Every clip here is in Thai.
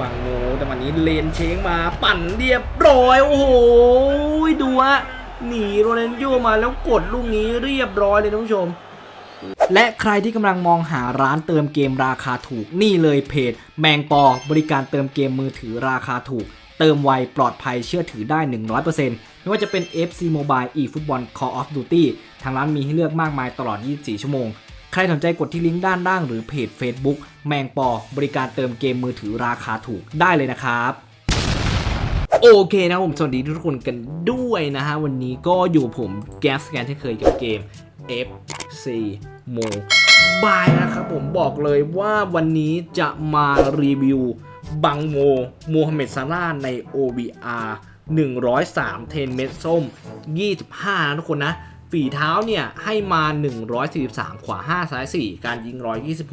บังโมแต่วันนี้เลนเชงมาปั่นเรียบร้อย โอ้โหดูฮะหนีโรนัลโยมาแล้วกดลูกนี้เรียบร้อยเลยท่านผู้ชม และใครที่กำลังมองหาร้านเติมเกมราคาถูกนี่เลยเพจ แมงปอบริการเติมเกมมือถือราคาถูก เติมไวปลอดภัยเชื่อถือได้ 100%ไม่ว่าจะเป็น FC Mobile eFootball Call of Duty ทางร้านมีให้เลือกมากมายตลอด 24 ชั่วโมง ใครสนใจกดที่ลิงก์ด้านล่างหรือเพจ Facebook แมงปอบริการเติมเกมมือถือราคาถูกได้เลยนะครับโอเคนะผมสวัสดีทุกคนกันด้วยนะฮะ วันนี้ก็อยู่ผมแก๊สแกนที่เคยกับเกม FC Mobile นะครับผมบอกเลยว่าวันนี้จะมารีวิวบังโมโมฮัมเหม็ดซาร่าห์ใน OBR 103 เทนเม็ดส้ม 25 นะทุกคนนะ ฝีเท้าเนี่ยให้มา 143 ขวา 5 ซ้าย 4 การยิง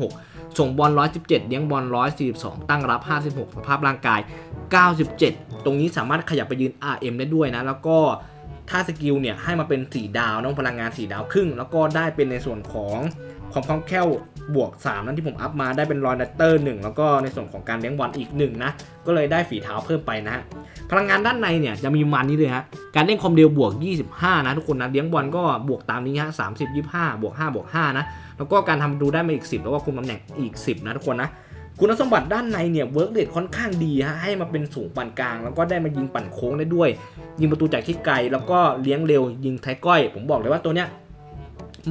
126 ส่งบอล 117 เลี้ยงบอล 142 ตั้งรับ 56 สภาพร่างกาย 97 ตรงนี้สามารถขยับไปยืน RM ได้ด้วยนะ แล้วก็ถ้าสกิลเนี่ยให้มาเป็น 4 ดาวน้องพลังงาน 4 ดาวครึ่ง แล้วก็ได้เป็นในส่วนของ ความคล่องแคล่วบวก 3 นั้นที่ผมอัพมาได้เป็นรอยดัตเตอร์1แล้วก็ในส่วนของการเลี้ยงบอลอีก1นะก็เลยได้ฝีเท้าเพิ่มไปนะฮะพลังงานด้านในเนี่ยจะมีมันนี้เลยฮะการเล่นคอมเดียวบวก 25 นะทุกคนนะเลี้ยงบอลก็บวกตามนี้ฮะ30 25 บวก5บวก5นะแล้วก็การทำดูได้มาอีก 10 แล้วก็คุมตำแหน่งอีก 10 นะทุกคนนะคุณสมบัติด้านในเนี่ยเวิร์กเรทค่อนข้างดีฮะให้มาเป็นสูงปานกลาง แล้วก็ได้มายิงปั่นโค้งได้ด้วย ยิงประตูจากที่ไกล แล้วก็เลี้ยงเร็วยิงไทยก้อย ผมบอกเลยว่าตัวเนี้ย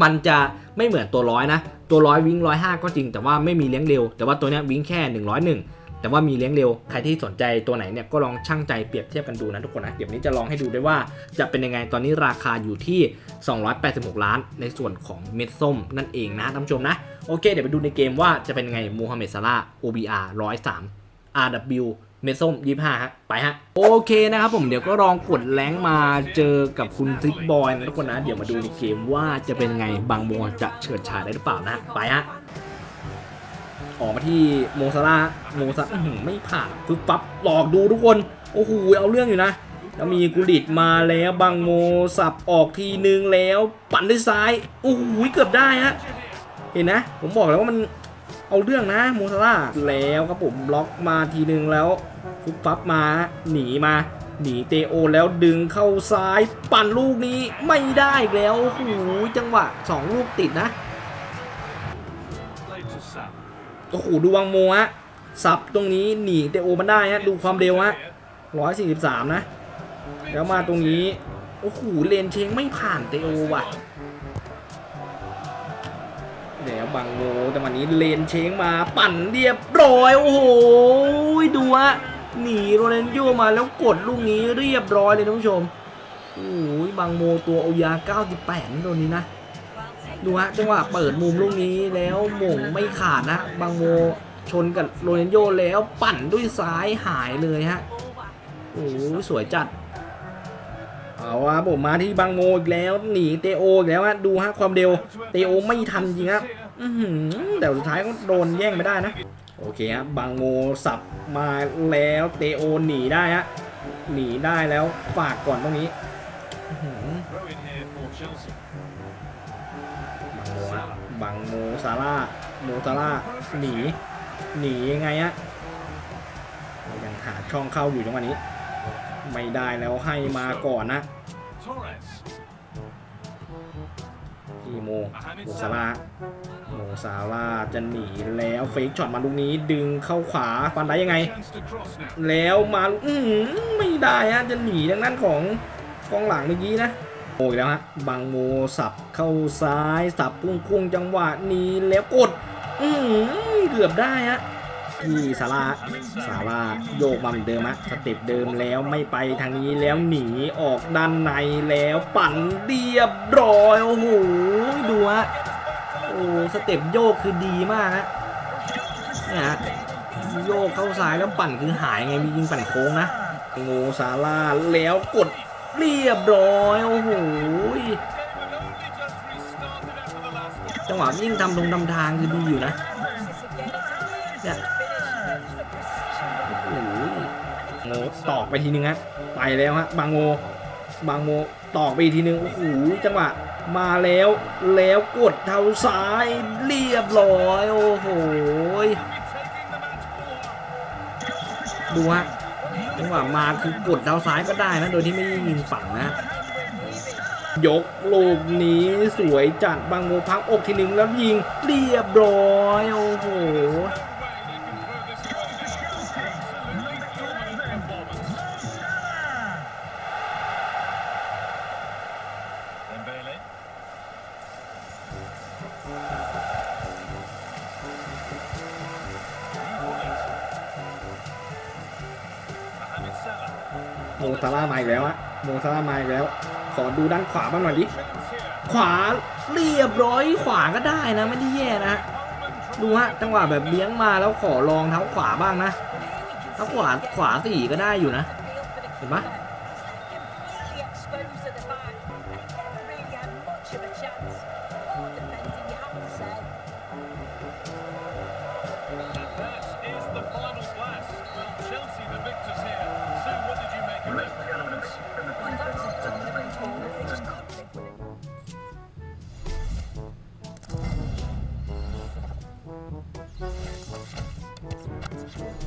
มันจะไม่เหมือนตัวร้อยนะ ตัวร้อยวิ่งร้อยห้าก็จริงแต่ว่าไม่มีเลี้ยงเร็ว แต่ว่าตัวนี้วิ่งแค่ 101แต่ว่ามีเลี้ยงเร็ว ใครที่สนใจตัวไหนเนี่ยก็ลองช่างใจเปรียบเทียบกันดูนะทุกคนนะ เดี๋ยวนี้จะลองให้ดูด้วยว่าจะเป็นยังไง ตอนนี้ราคาอยู่ที่ 286 ล้าน ในส่วนของเม็ดส้มนั่นเองนะท่านผู้ชมนะ โอเค เดี๋ยวไปดูในเกมว่าจะเป็นยังไงมูฮัมเหม็ดซาร่า OBR 103 RW เมส้ม25ฮะ ไปฮะ โอเคนะครับผมเดี๋ยวก็ลองกดแรงมาเจอกับคุณซิกบอยนะทุกคนนะ เดี๋ยวมาดูในเกมว่าจะเป็นไงบางโมจะเฉิดฉายได้หรือเปล่านะ ไปฮะ ออกมาที่โมซาร่าโมซาอื้อหือไม่ผ่านปึ๊บปั๊บหลอกดูทุกคน โอ้โห เอาเรื่องอยู่นะ แล้วมีกุลิตมาแล้วบางโมสับออกทีนึงแล้ว ปั่นด้วยซ้าย โอ้โห เกือบได้ฮะ เห็นนะ ผมบอกแล้วว่ามัน เอาเรื่องนะโมซาร่าแล้วครับผมล็อกมาทีนึงแล้วปึ๊บปั๊บมาหนีมาหนีเตโอแล้วดึงเข้าซ้ายปั่นลูกนี้ไม่ได้อีกแล้วโอ้โหจังหวะสองลูกติดนะโอ้โหดูวังโมฮะสับตรงนี้หนีเตโอมันได้ฮะดูความเร็วฮะร้อยสี่สิบสามนะ แล้วมาตรงนี้ โอ้โหเลนเชงไม่ผ่านเตโอว่ะ บังโมแต่วันนี้เลนเชงมาปั่นเรียบร้อยโอ้โหดูฮะหนีโรนัลโยมาแล้วกดลูกนี้เรียบร้อยเลยท่านผู้ชมโอ้ยบังโมตัวโอยา 98 ตัวนี้นะ ดูฮะจังหวะเปิดมุมลูกนี้แล้วหม่งไม่ขาดนะบางโมชนกับโรนัลโยแล้วปั่นด้วยซ้ายหายเลยฮะโอ้สวยจัดเอาวะผมมาที่บางโมอีกแล้ว หนีเตโออีกแล้วฮะดูฮะความเร็ว เตโอไม่ทันจริงครับ แต่สุดท้ายก็โดนแย่งไม่ได้นะ โอเคฮะบางโมสับมาแล้วเตโอหนีได้ฮะหนีได้แล้วฝากก่อนตรงนี้อื้อหือบังโมซาร่าโมซาร่าหนี หนียังไงอะยังหาช่องเข้าอยู่จังหวะนี้ ไม่ได้แล้วให้มาก่อนนะ พี่โมโมซาลาโมซาลาจะหนีแล้วเฟกช็อตมาลูกนี้ดึงเข้าขวาฟันได้ยังไง แล้วมาลูกอืมไม่ได้ฮะจะหนีทางด้านของกองหลังเมื่อกี้นะโอ้ยแล้วฮะบังโมสับเข้าซ้ายสับพุ่งพุ่งจังหวะนี้แล้วกด อืมเกือบได้ฮะ ที่ซาร่าซาร่าโยกมาเหมือนเดิมฮะสเต็ปเดิมแล้วไม่ไปทางนี้แล้วหนีออกด้านในแล้วปั่นเรียบร้อยโอ้โหดูฮะโอ้สเต็ปโยกคือดีมากฮะเนี่ยฮะโยกเข้าซ้ายแล้วปั่นคือหายไงมียิงปั่นโค้งนะโมซาร่าแล้วกดเรียบร้อยโอ้โหจังหวะยิ่งทำตรงทำทางคือดีอยู่นะเนี่ย โอ้โหโง่ตอกไปทีนึงฮะไปแล้วฮะบางโงบางโมตอกไปอีกทีนึงโอ้โหจังหวะมาแล้วแล้วกดเท้าซ้ายเรียบร้อย โอ้โหดูฮะจังหวะมาคือกดเท้าซ้ายก็ได้นะโดยที่ไม่ยิงฝั่งนะยกลูกนี้สวยจัดบางโมพักอกทีหนึ่งแล้วยิงเรียบร้อย โอ้โห โมซาร่ามาอีกแล้วอะโมซาร่ามาอีกแล้ว ขอดูด้านขวาบ้างหน่อยดิขวาเรียบร้อยขวาก็ได้นะไม่ได้แย่นะดูฮะจังหวะแบบเลี้ยงมาแล้วขอลองเท้าขวาบ้างนะเท้าขวาขวาสี่ก็ได้อยู่นะ เห็นปะ as well.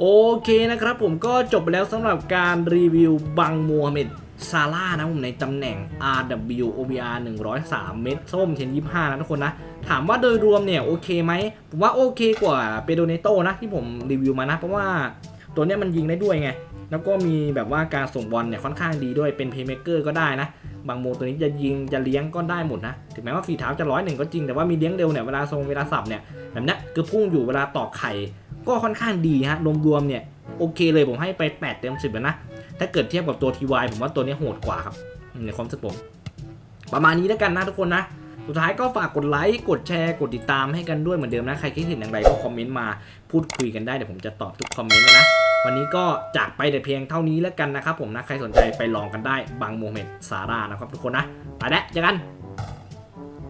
โอเคนะครับผมก็จบไปแล้วสำหรับการรีวิวบังโมฮัมเหม็ดซาร่านะผมในตำแหน่ง RW OBR 103 เม็ดส้มเทน25 นะทุกคนนะ ถามว่าโดยรวมเนี่ยโอเคไหมผมว่าโอเคกว่าเปโดเนโตนะที่ผมรีวิวมานะ เพราะว่าตัวเนี้ยมันยิงได้ด้วยไง แล้วก็มีแบบว่าการส่งบอลเนี่ยค่อนข้างดีด้วยเป็นเพย์เม k เกอร์ก็ได้นะ บางโมตัวนี้จะยิงจะเลี้ยงก็ได้หมดนะ ถึงแม้ว่าฝีเท้าจะร้อยหนึ่งก็จริงแต่ว่ามีเลี้ยงเร็วเนี่ยเวลาทรงเวลาสับเนี่ยแบบนี้คือพุ่งอยู่เวลาตอกไข่ ก็ค่อนข้างดีฮะรวมๆเนี่ยโอเคเลยผมให้ไป 8 เต็ม 10นะ ถ้าเกิดเทียบกับตัว TY ผมว่าตัวนี้โหดกว่าครับในความรู้สึกผม ประมาณนี้แล้วกันนะทุกคนนะ สุดท้ายก็ฝากกดไลค์ กดแชร์ กดติดตามให้กันด้วยเหมือนเดิมนะ ใครคิดเห็นอย่างไรก็คอมเมนต์มาพูดคุยกันได้ เดี๋ยวผมจะตอบทุกคอมเมนต์เลยนะ วันนี้ก็จากไปแต่เพียงเท่านี้แล้วกันนะครับผมนะ ใครสนใจไปลองกันได้บางโมเมนต์ซาร่านะครับทุกคนนะ ไปแล้วเจอกัน